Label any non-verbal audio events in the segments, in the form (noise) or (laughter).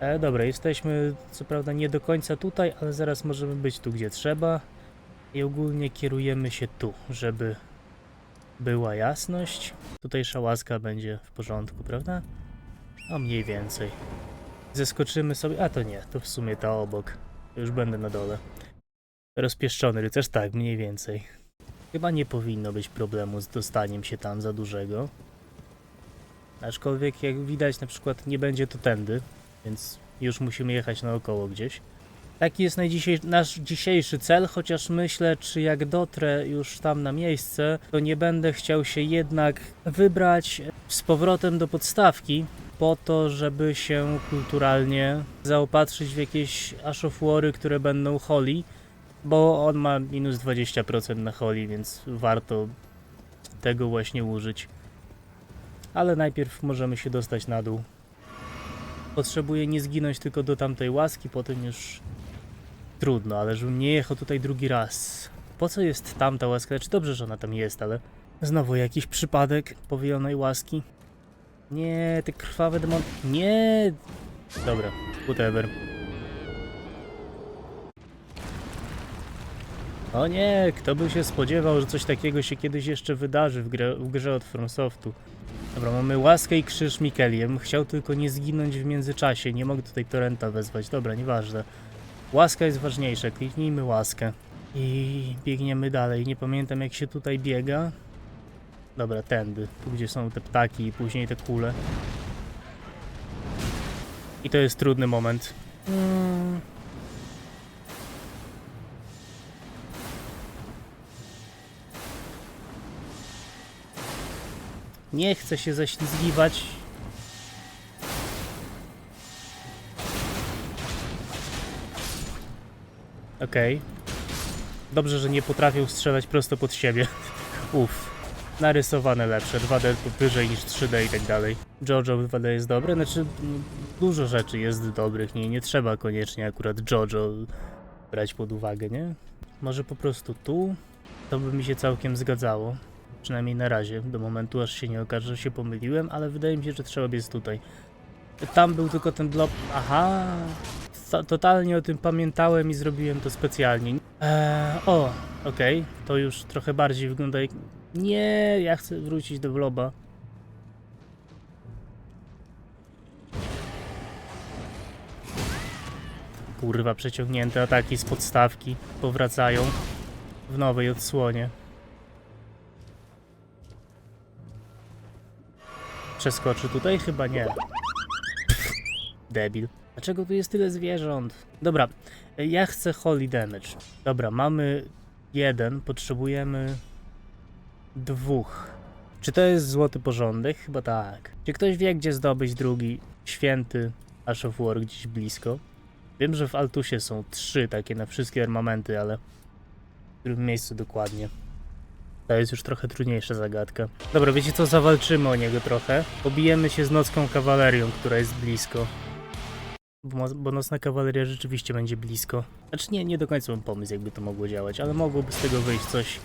E, dobra, jesteśmy co prawda nie do końca tutaj, ale zaraz możemy być tu, gdzie trzeba. I ogólnie kierujemy się tu, żeby była jasność. Tutejsza łaska będzie w porządku, prawda? No mniej więcej. Zeskoczymy sobie, a to nie, to w sumie ta obok. Już będę na dole. Rozpieszczony rycerz, tak, mniej więcej. Chyba nie powinno być problemu z dostaniem się tam za dużego. Aczkolwiek jak widać na przykład nie będzie to tędy, więc już musimy jechać naokoło gdzieś. Taki jest nasz dzisiejszy cel, chociaż myślę, czy jak dotrę już tam na miejsce, to nie będę chciał się jednak wybrać z powrotem do podstawki, po to, żeby się kulturalnie zaopatrzyć w jakieś ashofwory, które będą holi, bo on ma minus 20% na holi, więc warto tego właśnie użyć. Ale najpierw możemy się dostać na dół. Potrzebuję nie zginąć tylko do tamtej łaski, potem już trudno, ale żebym nie jechał tutaj drugi raz. Po co jest tamta łaska? Znaczy dobrze, że ona tam jest, ale znowu jakiś przypadek powijonej łaski. Nie, te krwawe demon... Nie! Dobra, whatever. O nie, kto by się spodziewał, że coś takiego się kiedyś jeszcze wydarzy w, w grze od FromSoftu. Dobra, mamy łaskę i krzyż Mikeliem. Chciał tylko nie zginąć w międzyczasie. Nie mogę tutaj torrenta wezwać. Dobra, nieważne. Łaska jest ważniejsza. Kliknijmy łaskę. I biegniemy dalej. Nie pamiętam jak się tutaj biega. Dobra, tędy. Tu gdzie są te ptaki i później te kule. I to jest trudny moment. Mm. Nie chcę się ześlizgiwać. Okej. Dobrze, że nie potrafią strzelać prosto pod siebie. (laughs) Uff. Narysowane lepsze, 2D wyżej niż 3D i tak dalej. JoJo w 2D jest dobre, znaczy dużo rzeczy jest dobrych, nie, nie trzeba koniecznie akurat JoJo brać pod uwagę, nie? Może po prostu tu? To by mi się całkiem zgadzało. Przynajmniej na razie, do momentu aż się nie okaże, że się pomyliłem, ale wydaje mi się, że trzeba jest tutaj. Tam był tylko ten blob. Aha! To- Totalnie o tym pamiętałem i zrobiłem to specjalnie. Eee, o, okej, to już trochę bardziej wygląda jak... Nie, ja chcę wrócić do bloba. Kurwa, przeciągnięte ataki z podstawki powracają w nowej odsłonie. Przeskoczy tutaj? Chyba nie. Debil. Dlaczego tu jest tyle zwierząt? Dobra, ja chcę holy damage. Dobra, mamy jeden, potrzebujemy dwóch. Czy to jest złoty porządek? Chyba tak. Czy ktoś wie, gdzie zdobyć drugi święty Ash of War gdzieś blisko? Wiem, że w Altusie są trzy takie na wszystkie armamenty, ale w którym miejscu dokładnie? To jest już trochę trudniejsza zagadka. Dobra, wiecie co? Zawalczymy o niego trochę. Pobijemy się z nocką kawalerią, która jest blisko. Bo, nocna kawaleria rzeczywiście będzie blisko. Znaczy nie, nie do końca mam pomysł, jakby to mogło działać, ale mogłoby z tego wyjść coś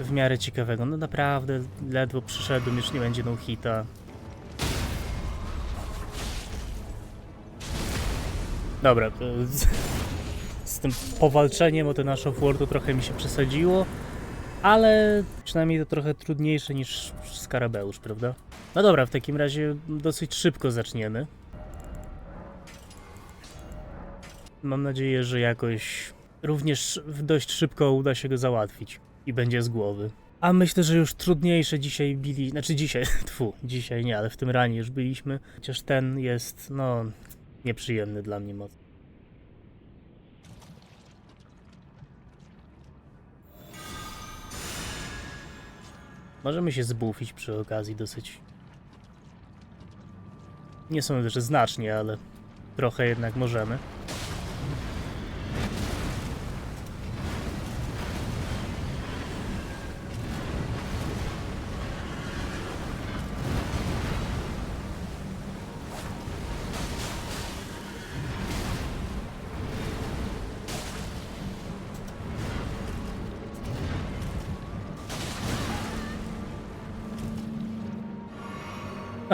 w miarę ciekawego. No naprawdę, ledwo przyszedłem, już nie będzie no hita. Dobra, to z, z tym powalczeniem o ten nasz to trochę mi się przesadziło, ale przynajmniej to trochę trudniejsze niż Skarabeusz, prawda? No dobra, w takim razie dosyć szybko zaczniemy. Mam nadzieję, że jakoś również dość szybko uda się go załatwić i będzie z głowy. A myślę, że już trudniejsze dzisiaj bili, znaczy dzisiaj, (laughs) tfu, dzisiaj nie, ale w tym ranie już byliśmy. Chociaż ten jest, no, nieprzyjemny dla mnie mocno. Możemy się zbufić przy okazji dosyć. Nie sądzę, że znacznie, ale trochę jednak możemy.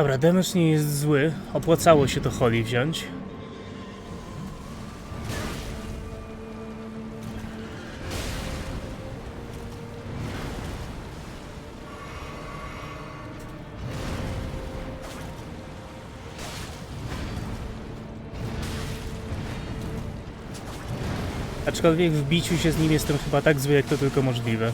Dobra, damage nie jest zły. Opłacało się to Holly wziąć. Aczkolwiek w biciu się z nim jestem chyba tak zły, jak to tylko możliwe.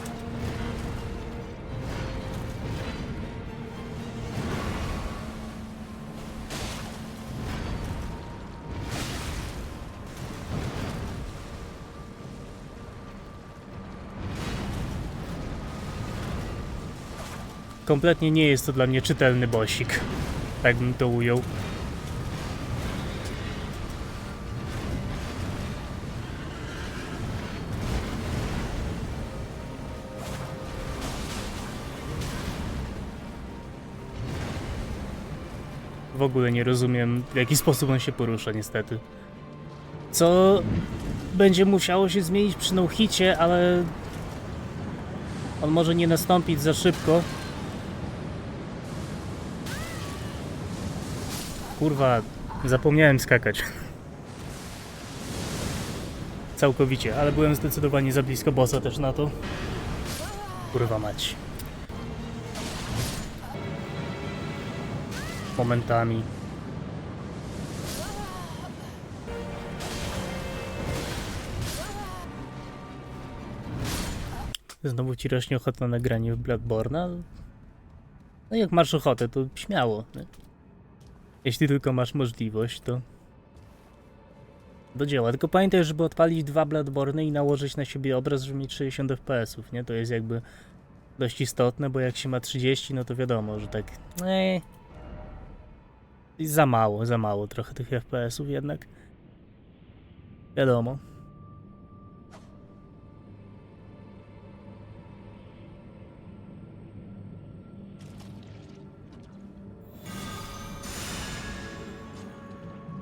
Kompletnie nie jest to dla mnie czytelny bosik. Tak bym to ujął. W ogóle nie rozumiem, w jaki sposób on się porusza, niestety. Co będzie musiało się zmienić przy no-hicie, ale on może nie nastąpić za szybko. Kurwa, zapomniałem skakać. Całkowicie, ale byłem zdecydowanie za blisko bossa też na to. Kurwa mać. Momentami. Znowu ci rośnie ochota na nagranie w Bloodborne'a? No jak masz ochotę, to śmiało. nie? Jeśli tylko masz możliwość, to do dzieła. Tylko pamiętaj, żeby odpalić dwa Bloodborne i nałożyć na siebie obraz, żeby mieć 60 fps, nie? To jest jakby dość istotne, bo jak się ma 30, no to wiadomo, że tak eee, za mało, za mało trochę tych FPS-ów jednak. Wiadomo.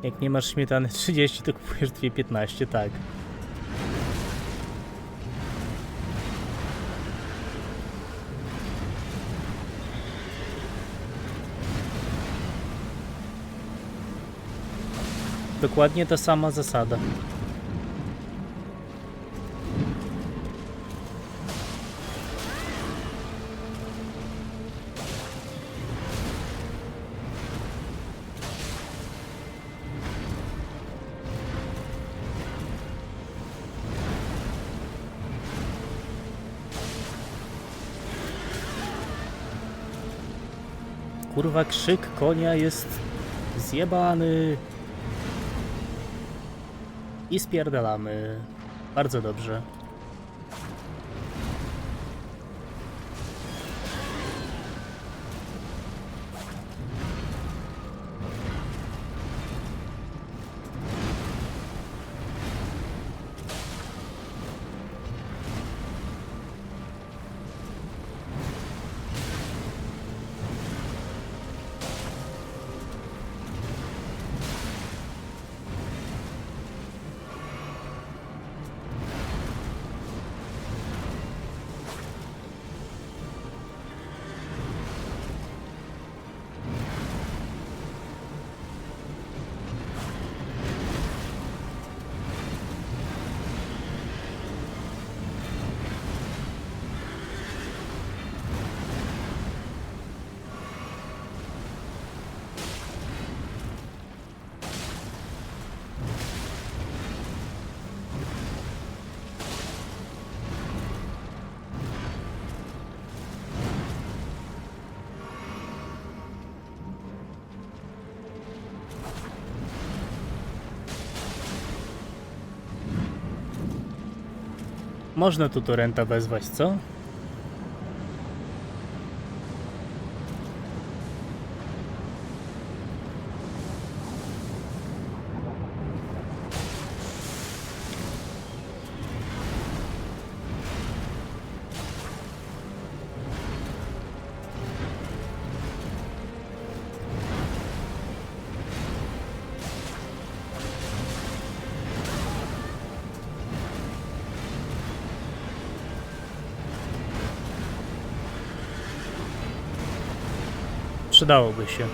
Jak nie masz śmietany 30, to kupujesz 2,15, tak. Dokładnie ta sama zasada. Kurwa, krzyk konia jest zjebany. I spierdalamy. Bardzo dobrze. Można tu torrenta wezwać, co? сюди би ще.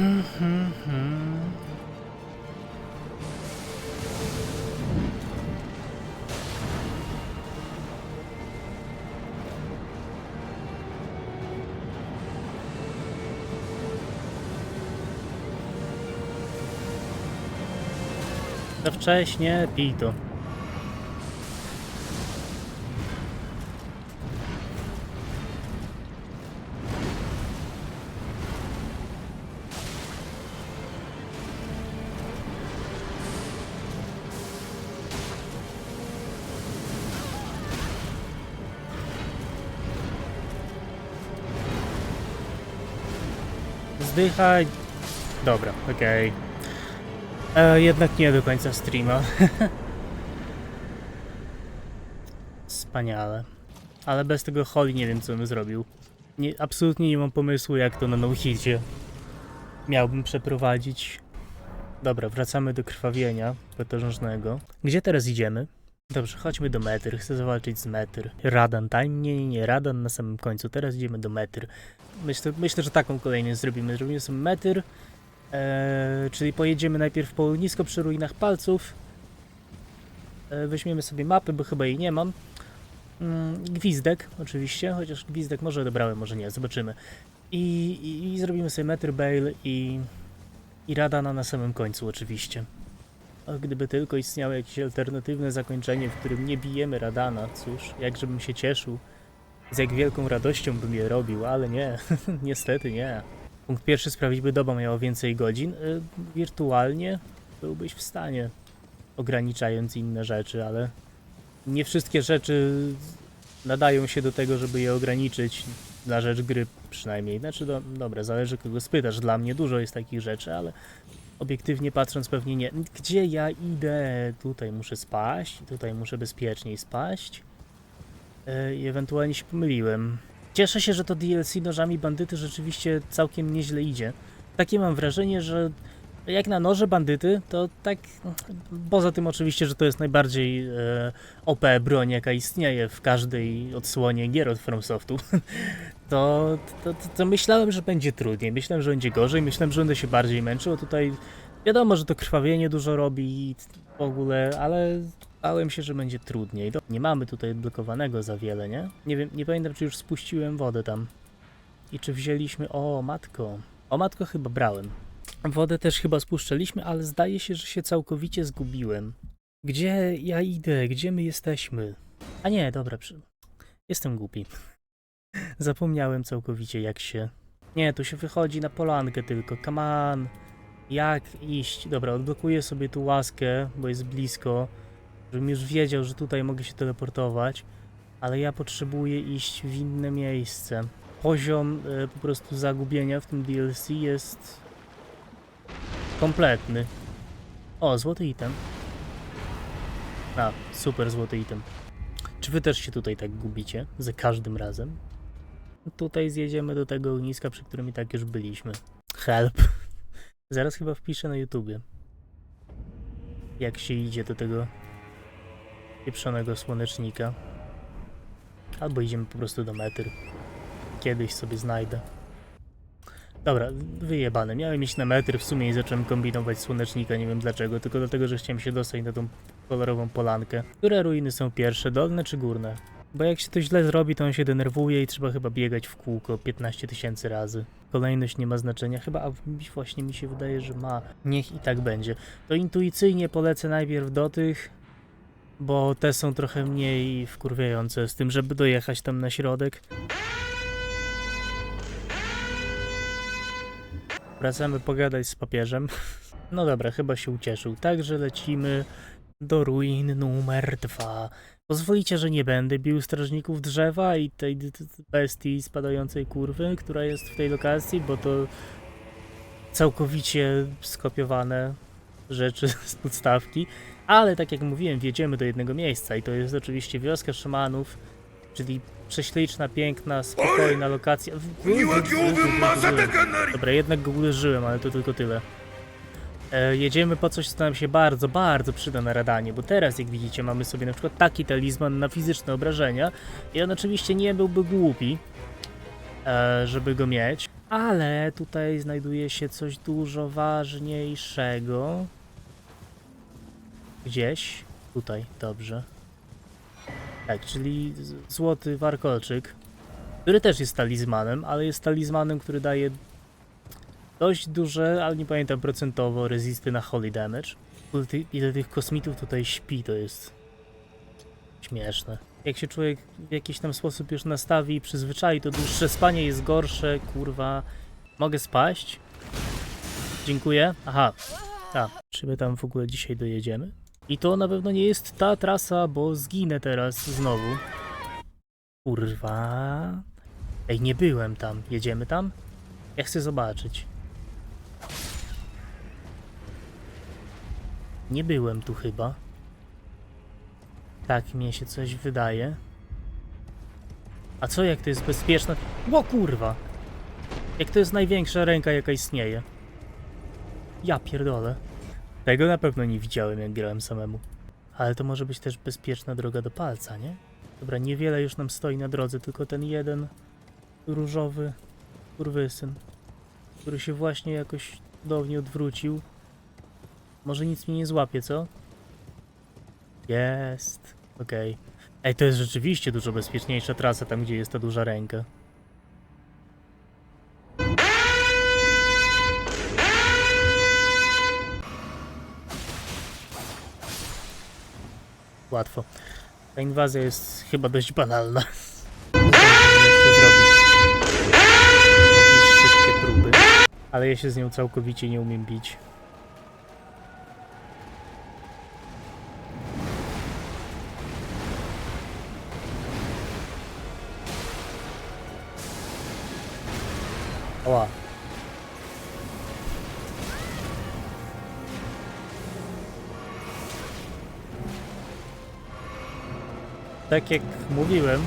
Za wcześnie, pij to. Zdychaj. Dobra, okej. E, jednak nie do końca streama. (laughs) Wspaniale. Ale bez tego Holly nie wiem co bym zrobił. Nie, absolutnie nie mam pomysłu jak to na no-hicie miałbym przeprowadzić. Dobra, wracamy do krwawienia potężnego. Gdzie teraz idziemy? Dobrze, chodźmy do Metr. Chcę zawalczyć z Metr. Radan time? Nie, nie, nie. Radan na samym końcu. Teraz idziemy do Metr. Myślę, myślę że taką kolejność zrobimy. Zrobimy sobie Metr. Eee, czyli pojedziemy najpierw po nisko przy ruinach palców. Eee, weźmiemy sobie mapy, bo chyba jej nie mam. Mm, gwizdek, oczywiście, chociaż gwizdek może odebrałem, może nie, zobaczymy. I, i, i zrobimy sobie metr Bale i, i Radana na samym końcu, oczywiście. Gdyby tylko istniało jakieś alternatywne zakończenie, w którym nie bijemy Radana, cóż, jakżebym się cieszył. Z jak wielką radością bym je robił, ale nie, (laughs) niestety nie. Punkt pierwszy sprawić, by doba miała więcej godzin. Y, wirtualnie byłbyś w stanie, ograniczając inne rzeczy, ale nie wszystkie rzeczy nadają się do tego, żeby je ograniczyć na rzecz gry przynajmniej. Znaczy, do, dobra, zależy kogo spytasz. Dla mnie dużo jest takich rzeczy, ale obiektywnie patrząc pewnie nie. Gdzie ja idę? Tutaj muszę spaść, tutaj muszę bezpieczniej spaść. E, I ewentualnie się pomyliłem. Cieszę się, że to DLC nożami bandyty rzeczywiście całkiem nieźle idzie. Takie mam wrażenie, że jak na noże bandyty, to tak. Poza tym oczywiście, że to jest najbardziej e, OP broń, jaka istnieje w każdej odsłonie gier od FromSoftu. (laughs) To, to, to, to myślałem, że będzie trudniej, myślałem, że będzie gorzej, myślałem, że będę się bardziej męczył. Tutaj wiadomo, że to krwawienie dużo robi i w ogóle, ale bałem się, że będzie trudniej. Nie mamy tutaj blokowanego za wiele, nie? Nie wiem, nie pamiętam, czy już spuściłem wodę tam. I czy wzięliśmy. O, matko. O, matko, chyba brałem. Wodę też chyba spuszczaliśmy, ale zdaje się, że się całkowicie zgubiłem. Gdzie ja idę? Gdzie my jesteśmy? A nie, dobra, przy... jestem głupi. Zapomniałem całkowicie jak się... Nie, tu się wychodzi na polankę tylko, come on. Jak iść? Dobra, odblokuję sobie tu łaskę, bo jest blisko, żebym już wiedział, że tutaj mogę się teleportować, ale ja potrzebuję iść w inne miejsce. Poziom e, po prostu zagubienia w tym DLC jest kompletny. O, złoty item. A, super złoty item. Czy wy też się tutaj tak gubicie? Za każdym razem? Tutaj zjedziemy do tego ogniska, przy którym i tak już byliśmy. Help. (laughs) Zaraz chyba wpiszę na YouTubie. Jak się idzie do tego pieprzonego słonecznika. Albo idziemy po prostu do metr. Kiedyś sobie znajdę. Dobra, wyjebane. Miałem iść na metr w sumie i zacząłem kombinować słonecznika, nie wiem dlaczego, tylko dlatego, że chciałem się dostać na tą kolorową polankę. Które ruiny są pierwsze, dolne czy górne? Bo jak się to źle zrobi, to on się denerwuje i trzeba chyba biegać w kółko 15 tysięcy razy. Kolejność nie ma znaczenia, chyba a właśnie mi się wydaje, że ma. Niech i tak będzie. To intuicyjnie polecę najpierw do tych, bo te są trochę mniej wkurwiające z tym, żeby dojechać tam na środek. Wracamy pogadać z papieżem. No dobra, chyba się ucieszył. Także lecimy do ruin numer dwa. Pozwolicie, że nie będę bił strażników drzewa i tej bestii spadającej kurwy, która jest w tej lokacji, bo to całkowicie skopiowane rzeczy z podstawki. Ale tak jak mówiłem, wjedziemy do jednego miejsca i to jest oczywiście wioska szamanów, czyli prześliczna, piękna, spokojna lokacja. Dobra, jednak go uderzyłem, ale to tylko tyle. E, jedziemy po coś, co nam się bardzo, bardzo przyda na radanie, bo teraz, jak widzicie, mamy sobie na przykład taki talizman na fizyczne obrażenia i on oczywiście nie byłby głupi, e, żeby go mieć, Ale tutaj znajduje się coś dużo ważniejszego. Gdzieś. Tutaj, dobrze. Tak, czyli złoty warkolczyk, który też jest talizmanem, ale jest talizmanem, który daje dość duże, ale nie pamiętam procentowo, rezisty na holy damage. Ile ty- Ile tych kosmitów tutaj śpi, to jest śmieszne. Jak się człowiek w jakiś tam sposób już nastawi i przyzwyczai, to dłuższe spanie jest gorsze, kurwa. Mogę spaść? Dziękuję. Aha, tak. Czy my tam w ogóle dzisiaj dojedziemy? I to na pewno nie jest ta trasa, bo zginę teraz znowu. Kurwa. Ej, nie byłem tam. Jedziemy tam? Ja chcę zobaczyć. Nie byłem tu chyba. Tak mnie się coś wydaje. A co jak to jest bezpieczne? Ło kurwa! Jak to jest największa ręka jaka istnieje. Ja pierdolę. Tego na pewno nie widziałem jak grałem samemu. Ale to może być też bezpieczna droga do palca, nie? Dobra, niewiele już nam stoi na drodze, tylko ten jeden różowy kurwysyn, który się właśnie jakoś cudownie odwrócił. Może nic mi nie złapie, co? Jest. Okej. Ej, to jest rzeczywiście dużo bezpieczniejsza trasa tam, gdzie jest ta duża ręka. Łatwo. Ta inwazja jest chyba dość banalna. Ale ja się z nią całkowicie nie umiem bić. Tak jak mówiłem,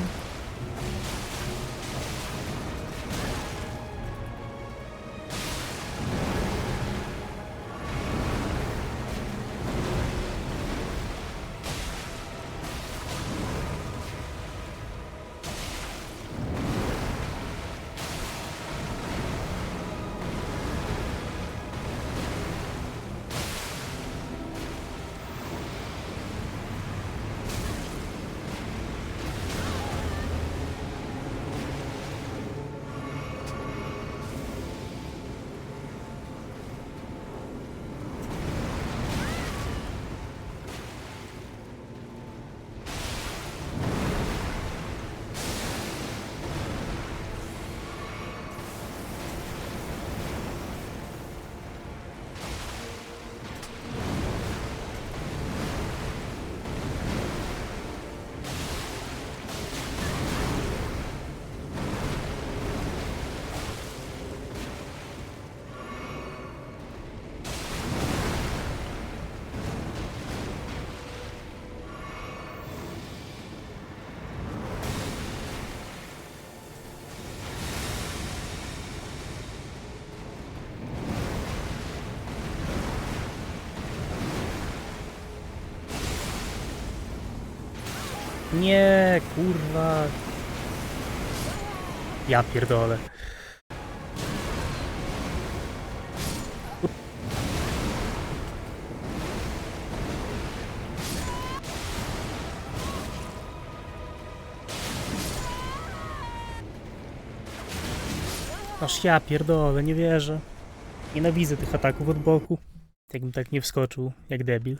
Nie, kurwa. Ja pierdolę. Aż ja pierdolę, nie wierzę. Nienawidzę tych ataków od boku. Jakbym tak nie wskoczył, jak debil.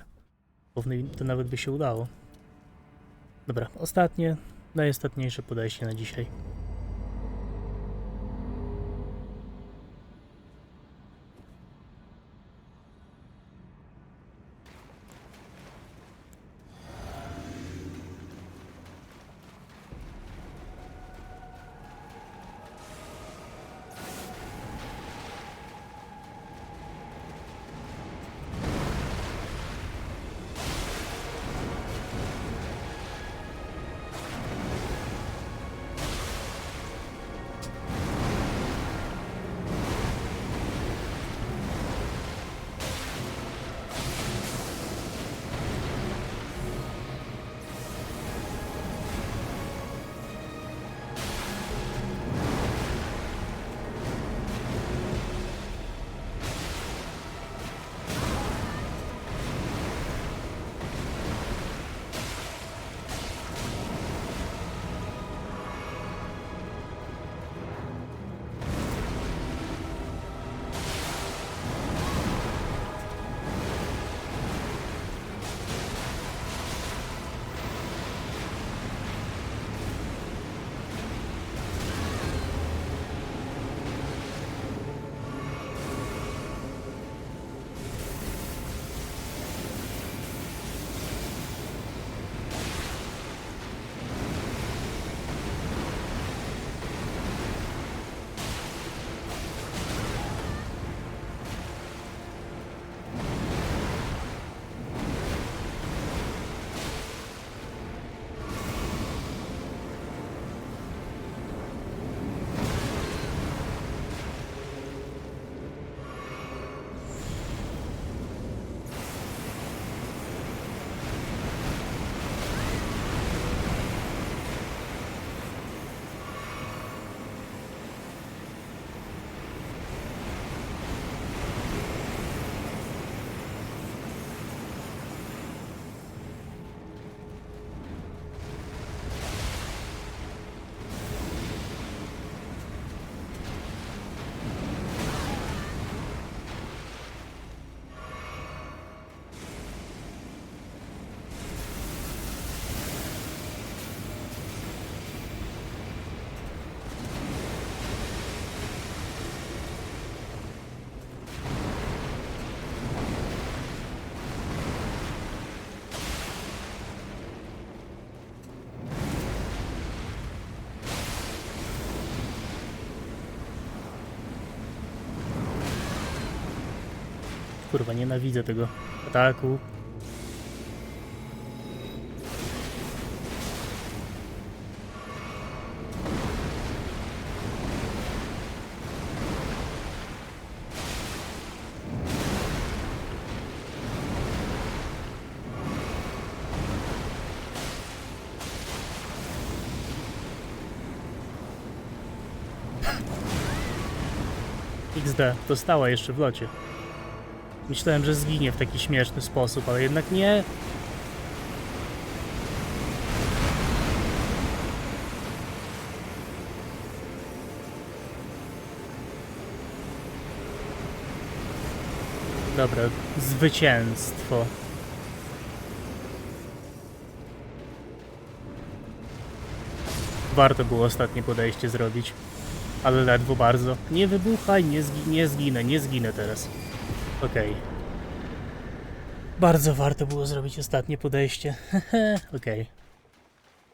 To nawet by się udało. Dobra, ostatnie, najistotniejsze podejście na dzisiaj. Kurwa, nienawidzę tego ataku. (laughs) XD, dostała jeszcze w locie. Myślałem, że zginie w taki śmieszny sposób, ale jednak nie. Dobra, zwycięstwo. Warto było ostatnie podejście zrobić. Ale ledwo bardzo. Nie wybuchaj, nie, zgi nie zginę, nie zginę teraz. Okej. Bardzo warto było zrobić ostatnie podejście. (laughs) Okej.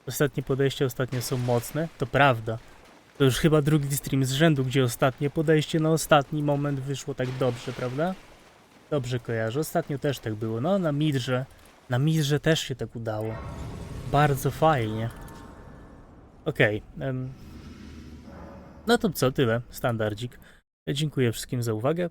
Ostatnie podejścia ostatnio są mocne, to prawda. To już chyba drugi stream z rzędu, gdzie ostatnie podejście na ostatni moment wyszło tak dobrze, prawda? Dobrze kojarzę. Ostatnio też tak było. No, na Midrze. Na Midrze też się tak udało. Bardzo fajnie. Okej. em, no to co, tyle. Standardzik. Dziękuję wszystkim za uwagę.